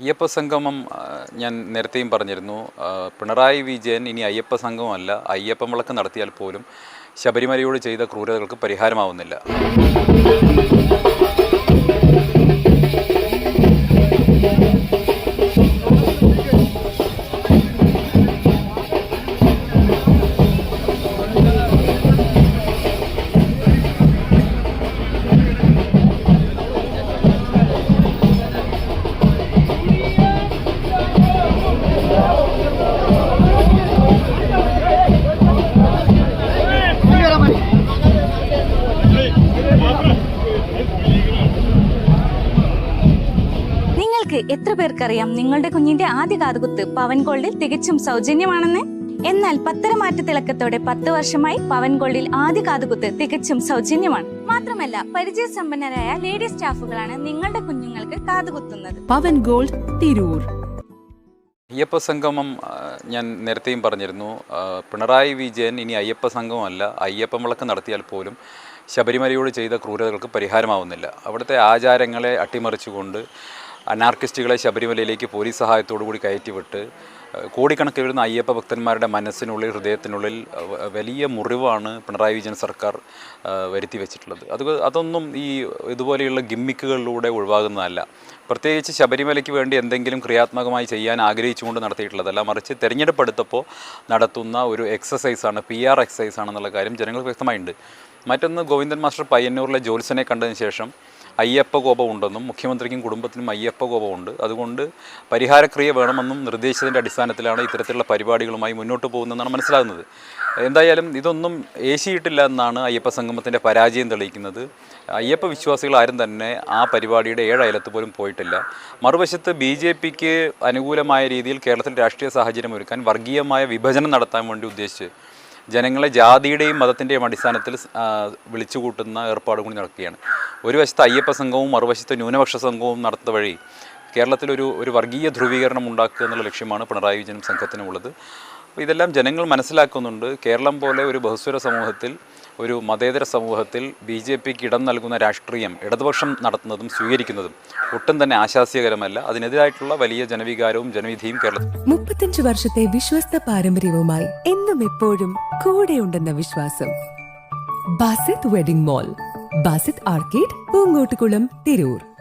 അയ്യപ്പ സംഗമം ഞാൻ നേരത്തെയും പറഞ്ഞിരുന്നു. പിണറായി വിജയൻ ഇനി അയ്യപ്പ സംഗമമല്ല അയ്യപ്പ വിളക്ക് നടത്തിയാൽ പോലും ശബരിമലയോട് ചെയ്ത ക്രൂരതകൾക്ക് പരിഹാരമാവുന്നില്ല. നിങ്ങൾക്ക് എത്ര പേർക്കറിയാം നിങ്ങളുടെ കുഞ്ഞിന്റെ ആദ്യ കാതുകുത്ത് പവൻ ഗോൾഡിൽ തികച്ചും സൗജന്യമാണെന്ന്? എന്നാൽ പത്തരമാറ്റ തിളക്കത്തോടെ പത്ത് വർഷമായി പവൻ ഗോൾഡിൽ ആദ്യ കാതുകുത്ത് തികച്ചും സൗജന്യമാണ്. മാത്രമല്ല പരിചയസമ്പന്നരായ ലേഡി സ്റ്റാഫുകളാണ് നിങ്ങളുടെ കുഞ്ഞുങ്ങൾക്ക് കാതുകുത്തുന്നത്. പവൻ ഗോൾഡ് തിരൂർ. അയ്യപ്പ സംഗമം ഞാൻ നേരത്തെയും പറഞ്ഞിരുന്നു. പിണറായി വിജയൻ ഇനി അയ്യപ്പ സംഗമമല്ല അയ്യപ്പം വിളക്ക് നടത്തിയാൽ പോലും ശബരിമലയോട് ചെയ്ത ക്രൂരതകൾക്ക് പരിഹാരമാവുന്നില്ല. അവിടുത്തെ ആചാരങ്ങളെ അട്ടിമറിച്ചുകൊണ്ട് അനാർക്കിസ്റ്റുകളെ ശബരിമലയിലേക്ക് പോലീസ് സഹായത്തോടു കൂടി കയറ്റിവിട്ട് കോടിക്കണക്കിന് വരുന്ന അയ്യപ്പ ഭക്തന്മാരുടെ മനസ്സിനുള്ളിൽ ഹൃദയത്തിനുള്ളിൽ വലിയ മുറിവാണ് പിണറായി വിജയൻ സർക്കാർ വരുത്തി വെച്ചിട്ടുള്ളത്. അത് അതൊന്നും ഈ ഇതുപോലെയുള്ള ഗിമ്മിക്കുകളിലൂടെ ഒഴിവാകുന്നതല്ല. പ്രത്യേകിച്ച് ശബരിമലയ്ക്ക് വേണ്ടി എന്തെങ്കിലും ക്രിയാത്മകമായി ചെയ്യാൻ ആഗ്രഹിച്ചുകൊണ്ട് നടത്തിയിട്ടുള്ളതല്ല. മറിച്ച് തെരഞ്ഞെടുപ്പ് എടുത്തപ്പോൾ നടത്തുന്ന ഒരു എക്സസൈസാണ് പി ആർ എക്സസൈസ് ആണെന്നുള്ള കാര്യം ജനങ്ങൾക്ക് വ്യക്തമായിട്ടുണ്ട്. മറ്റൊന്ന് ഗോവിന്ദൻ മാസ്റ്റർ പയ്യന്നൂരിലെ ജോത്സനെ കണ്ടതിന് ശേഷം അയ്യപ്പ കോപം ഉണ്ടെന്നും മുഖ്യമന്ത്രിക്കും കുടുംബത്തിനും അയ്യപ്പ കോപമുണ്ട് അതുകൊണ്ട് പരിഹാരക്രിയ വേണമെന്നും നിർദ്ദേശിച്ചതിന്റെ അടിസ്ഥാനത്തിലാണ് ഇത്തരത്തിലുള്ള പരിപാടികളുമായി മുന്നോട്ട് പോകുന്നതെന്നാണ് മനസ്സിലാകുന്നത്. എന്തായാലും ഇതൊന്നും ഏശിയിട്ടില്ല എന്നാണ് അയ്യപ്പ സംഗമത്തിന്റെ പരാജയം തെളിയിക്കുന്നത്. അയ്യപ്പ വിശ്വാസികൾ ആരും തന്നെ ആ പരിപാടിയുടെ ഏഴ് അയലത്ത് പോലും പോയിട്ടില്ല. മറുവശത്ത് ബി ജെ പിക്ക് അനുകൂലമായ രീതിയിൽ കേരളത്തിൽ രാഷ്ട്രീയ സാഹചര്യം ഒരുക്കാൻ വർഗീയമായ വിഭജനം നടത്താൻ വേണ്ടി ഉദ്ദേശിച്ച് ജനങ്ങളെ ജാതിയുടെയും മതത്തിന്റെയും അടിസ്ഥാനത്തിൽ വിളിച്ചുകൂട്ടുന്ന ഏർപ്പാട് കൂടി നടക്കുകയാണ്. ഒരു വശത്ത് അയ്യപ്പ സംഘവും മറുവശത്ത് ന്യൂനപക്ഷ സംഘവും നടത്ത വഴി കേരളത്തിൽ ഒരു ഒരു വർഗീയ ധ്രുവീകരണം ഉണ്ടാക്കുക എന്നുള്ള ലക്ഷ്യമാണ് പിണറായി വിജയനും സംഘത്തിനുമുള്ളത്. ഇതെല്ലാം ജനങ്ങൾ മനസ്സിലാക്കുന്നുണ്ട്. കേരളം പോലെ ഒരു ബഹുസ്വര സമൂഹത്തിൽ ഒരു മതേതര സമൂഹത്തിൽ ബി ജെ പിക്ക് ഇടം നൽകുന്ന രാഷ്ട്രീയം ഇടതുപക്ഷം നടത്തുന്നതും സ്വീകരിക്കുന്നതും ഒട്ടും തന്നെ ആശാസ്യകരമല്ല. അതിനെതിരായിട്ടുള്ള വലിയ ജനവികാരവും ജനവിധിയും കേരളത്തിൽ മുപ്പത്തഞ്ച് വർഷത്തെ വിശ്വസ്ത പാരമ്പര്യവുമായി എന്നും എപ്പോഴും കൂടെയുണ്ടെന്ന വിശ്വാസം. Basith wedding mall Basith arcade Poonkottukulam Tirur.